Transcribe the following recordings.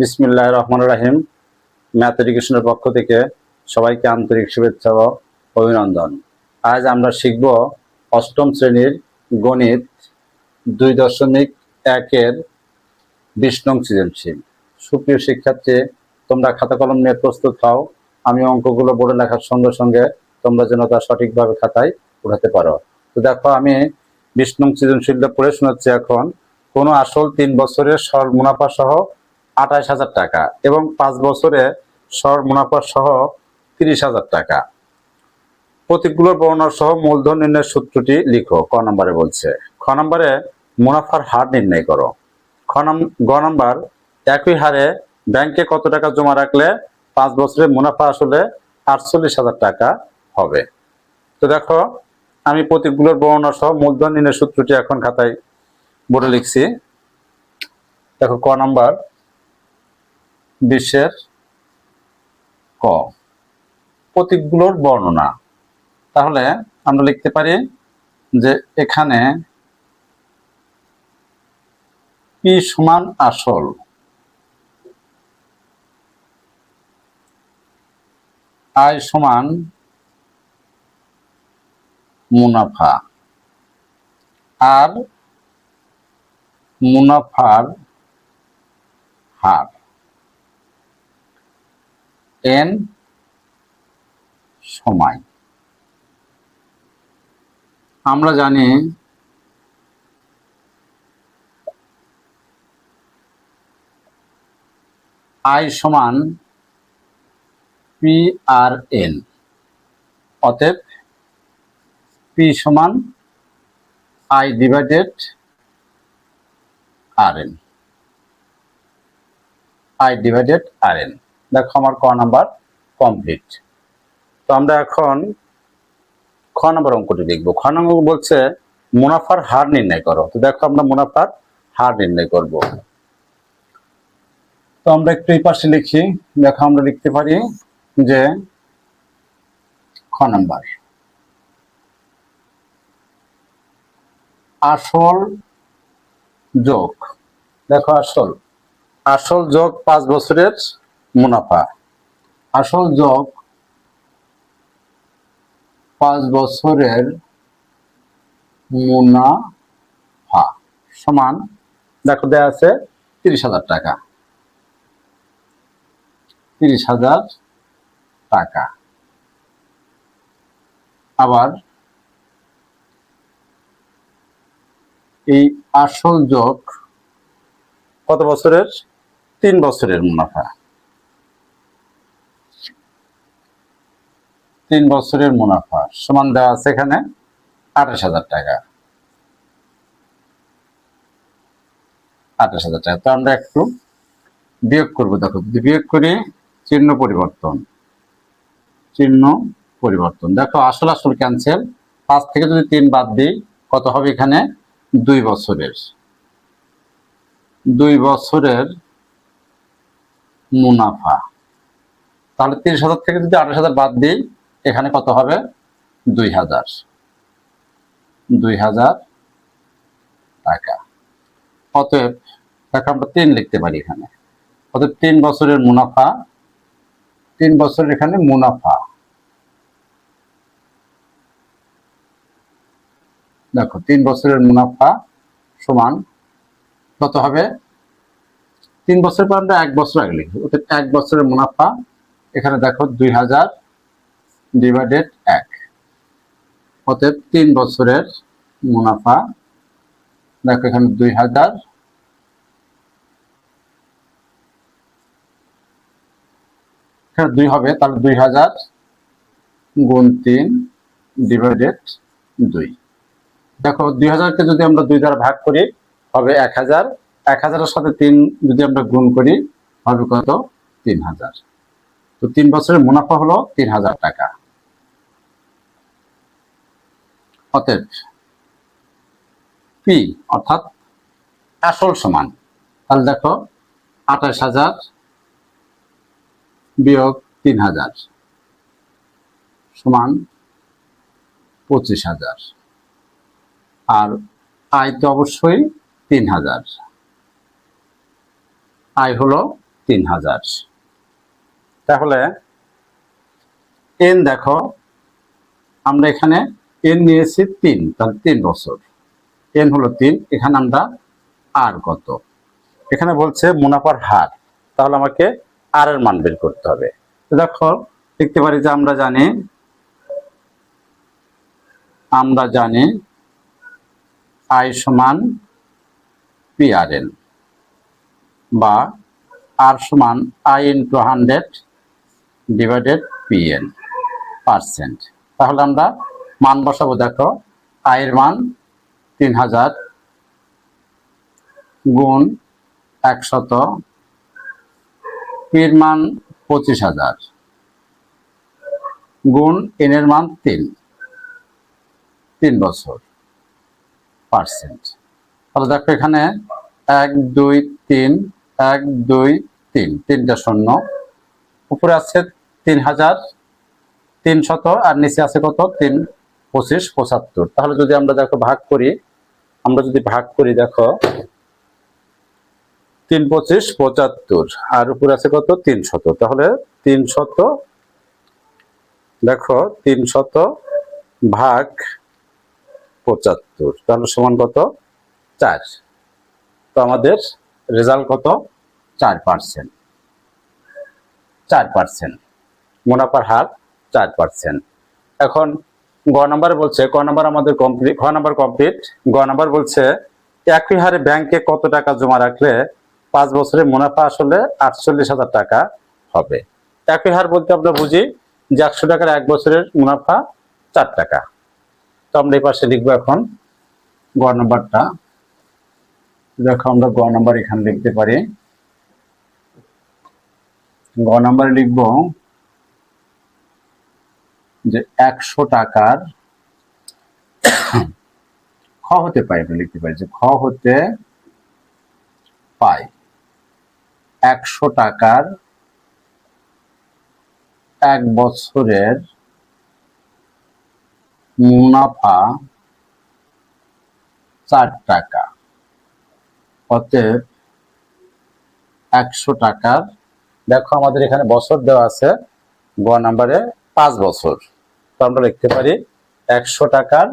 বিসমিল্লাহ রহমান রাহিম। ম্যাথ এডুকেশনের পক্ষ থেকে সবাইকে আন্তরিক শুভেচ্ছা ও অভিনন্দন। আজ আমরা শিখব অষ্টম শ্রেণির গণিত দুই দশমিক একের বিশ নং সৃজনশীল। সুপ্রিয় শিক্ষার্থী, তোমরা খাতা কলম নিয়ে প্রস্তুত হও। আমি অঙ্কগুলো বোর্ডে লেখার সঙ্গে সঙ্গে তোমরা যেন তা সঠিকভাবে খাতায় উঠাতে পারো। তো দেখো, আমি নং সৃজনশীলটা পড়ে শোনাচ্ছি এখন। কোনো আসল তিন বছরের সর মুনাফা সহ আঠাশ হাজার টাকা এবং পাঁচ বছরে সর মুনাফা সহ তিরিশ হাজার টাকা। প্রতীকগুলোর বর্ণনা সহ মূলধন নির্ণয়ের সূত্রটি লিখো, ক নম্বরে বলছে। খ নম্বরে মুনাফার হার নির্ণয় করো। খ গ নম্বর, একই হারে ব্যাংকে কত টাকা জমা রাখলে পাঁচ বছরে মুনাফা আসলে আটচল্লিশ হাজার টাকা হবে। তো দেখো, আমি প্রতীকগুলোর বর্ণনা সহ মূলধন নির্ণয়ের সূত্রটি এখন খাতায় বলে লিখছি। দেখো, ক নাম্বার বিশ্বের ক। প্রতীকগুলোর বর্ণনা। তাহলে আমরা লিখতে পারি যে এখানে পি সমান আসল। আয় সমান মুনাফা। আর মুনাফার হার। এন সময়। আমরা জানি আই সমান পি আর এন অতএব পি সমান I divided R N. I divided R N. দেখো আমার ক নাম্বার কমপ্লিট তো আমরা এখন খ নম্বর অঙ্কটি দেখব। খ নম্বর বলছে, মুনাফার হার নির্ণয় করো। তো দেখো আমরা মুনাফার হার নির্ণয় করব। তো আমরা একটু এই পাশে লিখি, দেখো আমরা লিখতে পারি যে খ নাম্বার। আসল যোগ। দেখো আসল। আসল যোগ পাঁচ বছরের মুনাফা। আসল যোগ পাঁচ বছরের মুনাফা সমান, দেখো দেয়া আছে তিরিশ হাজার টাকা। তিরিশ হাজার টাকা। আবার এই আসল যোগ কত বছরের? তিন বছরের মুনাফা। তিন বছরের মুনাফা। সমান দেওয়া আছে এখানে আঠাশ হাজার টাকা। আঠাশ হাজার টাকা। তো আমরা একটু বিয়োগ করব। দেখো, যদি বিয়োগ করি, চিহ্ন পরিবর্তন। চিহ্ন পরিবর্তন। দেখো, আসল আসল ক্যান্সেল পাঁচ থেকে যদি তিন বাদ দিই, কত হবে এখানে? দুই বছরের। দুই বছরের মুনাফা। তাহলে তিরিশ হাজার থেকে যদি আঠাশ হাজার বাদ দিই এখানে কত হবে? দুই হাজার। দুই হাজার টাকা। অতএব দেখো আমরা তিন লিখতে পারি এখানে। অতএব তিন বছরের মুনাফা, তিন বছরের এখানে মুনাফা। দেখো, তিন বছরের মুনাফা সমান কত হবে? তিন বছর পর আমরা এক বছর আগে লিখি অর্থাৎ এক বছরের মুনাফা, এখানে দেখো দুই হাজার ডিভাইডেড এক। অতএব তিন বছরের মুনাফা, দেখো এখানে দুই হাজার। এখানে দুই হবে, তাহলে দুই হাজার গুণ তিন ডিভাইডেড দুই। দেখো, দুই হাজারকে যদি আমরা দুই দ্বারা ভাগ করি, হবে এক হাজার। এক হাজারের সাথে তিন যদি আমরা গুণ করি, হবে কত? তিন হাজার। তো তিন বছরের মুনাফা হলো তিন হাজার টাকা। অতএব পি অর্থাৎ আসল সমান। তাহলে দেখো আঠাশ হাজার বিয়োগ তিন হাজার সমান পঁচিশ হাজার। আর আয় তো অবশ্যই তিন হাজার। আয় হলো তিন হাজার। তাহলে এন দেখো, আমরা এখানে এন নিয়েছি তিন, তাহলে তিন বছর। এন হলো তিন, এখানে আমরা আর কত? এখানে বলছে মুনাফার হার, তাহলে আমাকে আর এর মান বের করতে হবে। দেখো, দেখতে পারি যে আমরা জানি আমরা জানি আই সমান পি আর এন বা আর সমান I into hundred divided P N percent. তাহলে আমরা মান বসাবো, দেখো আয়ের মান তিন হাজার গুণ একশত পির মান পঁচিশ হাজার গুণ এনের মান তিন তিন বছর পার্সেন্ট। তাহলে দেখো এখানে এক, দুই, তিন, এক, দুই, তিন তিনটা শূন্য। উপরে আছে তিন হাজার তিন শত আর নিচে আছে কত? তিন পঁচিশ, পঁচাত্তর। তাহলে যদি আমরা দেখো ভাগ করি, আমরা যদি ভাগ করি, দেখো, তিন পঁচিশ, পঁচাত্তর। আর উপরে আছে কত? তিন শত। তাহলে তিন শত, দেখো, তিন শত ভাগ পঁচাত্তর। তাহলে সমান কত? চার। তো আমাদের রেজাল্ট কত? চার পার্সেন্ট চার পার্সেন্ট মুনাফার হার চার পার্সেন্ট এখন গ নাম্বার বলছে ক নাম্বার আমাদের কমপ্লিট খ নাম্বার কমপ্লিট গ নাম্বার বলছে, একই হারে ব্যাংকে কত টাকা জমা রাখলে পাঁচ বছরে মুনাফা আসলে আটচল্লিশ হাজার টাকা হবে? একই হার বলতে আমরা বুঝি যে একশো টাকার এক বছরের মুনাফা চার টাকা। তো আমরা এই পাশে লিখব এখন গ নাম্বারটা। দেখো আমরা গ নাম্বার এখানে লিখতে পারি। গ নাম্বারে লিখব যে একশো টাকার খ হতে পাই আমরা লিখতে পারি যে খ হতে পাই একশো টাকার এক বছরের মুনাফা চার টাকা, অতএব একশো টাকার, দেখো আমাদের এখানে বছর দেওয়া আছে, গ নাম্বারে পাঁচ বছর। আমরা লিখতে পারি একশো টাকার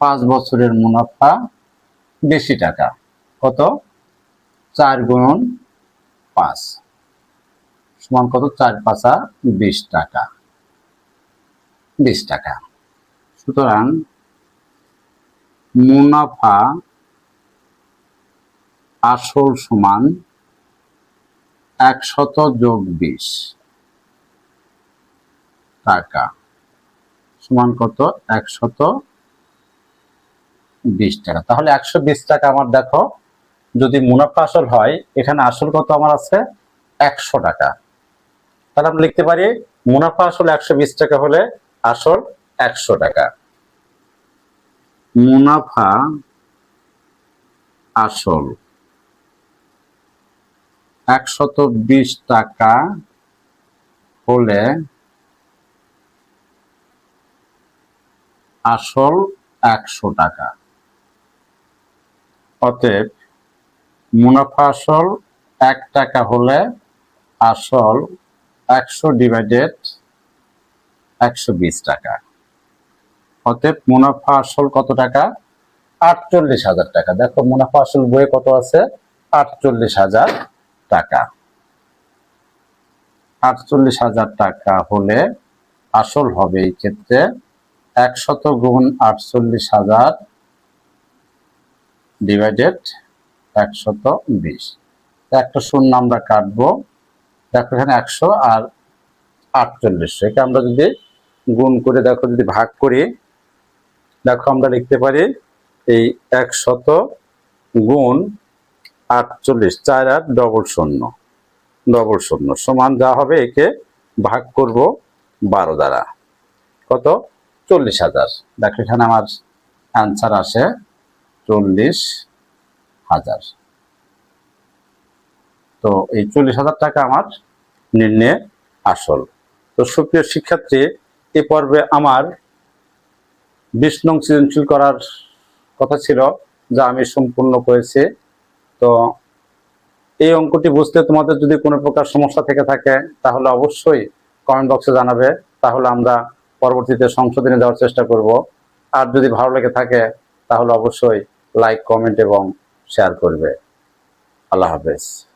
পাঁচ বছরের মুনাফা বেশি টাকা। কত? চার গুণ পাঁচ। সমান কত? চার পাঁচা বিশ টাকা। বিশ টাকা। সুতরাং মুনাফা আসল সমান একশত যোগ বিশ টাকা। সমান কত? একশত বিশ টাকা। তাহলে একশো বিশ টাকা আমার দেখো, যদি মুনাফা আসল হয়, এখানে আসল কত আমার আছে? একশো টাকা। তাহলে আমরা লিখতে পারি, মুনাফা আসল একশো বিশ টাকা হলে আসল একশো টাকা। মুনাফা আসল একশত বিশ টাকা হলে আসল একশো টাকা। অতএব মুনাফা আসল এক টাকা হলে আসল একশো ডিভাইডেড একশো বিশ টাকা। অতএব মুনাফা আসল কত টাকা? আটচল্লিশ হাজার টাকা। দেখো মুনাফা আসল বইয়ে কত আছে? আটচল্লিশ হাজার টাকা। আটচল্লিশ হাজার টাকা হলে আসল হবে এই ক্ষেত্রে একশত গুণ আটচল্লিশ হাজার ডিভাইডেড একশত বিশ। একটা শূন্য আমরা কাটবো। দেখো এখানে একশো আর আটচল্লিশশো। একে আমরা যদি গুণ করে দেখো, যদি ভাগ করি, দেখো আমরা লিখতে পারি এই একশত গুণ আটচল্লিশ, চার আট ডবল শূন্য ডবল শূন্য। সমান যা হবে, একে ভাগ করব বারো দ্বারা। কত? চল্লিশ হাজার। দেখো, এখানে আমার অ্যান্সার আসে চল্লিশ হাজার। তো এই চল্লিশ হাজার টাকা আমার নির্ণয়ে আসল। তো সুপ্রিয় শিক্ষার্থী, এ পর্বে আমার বিশ নং সৃজনশীল করার কথা ছিল, যা আমি সম্পূর্ণ করেছি। তো এই অঙ্কটি বুঝতে তোমাদের যদি কোনো প্রকার সমস্যা থেকে থাকে, তাহলে অবশ্যই কমেন্ট বক্সে জানাবে। তাহলে আমরা পরবর্তীতে সংশোধনে দেওয়ার চেষ্টা করব। আর যদি ভালো লেগে থাকে, তাহলে অবশ্যই লাইক কমেন্ট এবং শেয়ার করবে। আল্লাহ হাফেজ।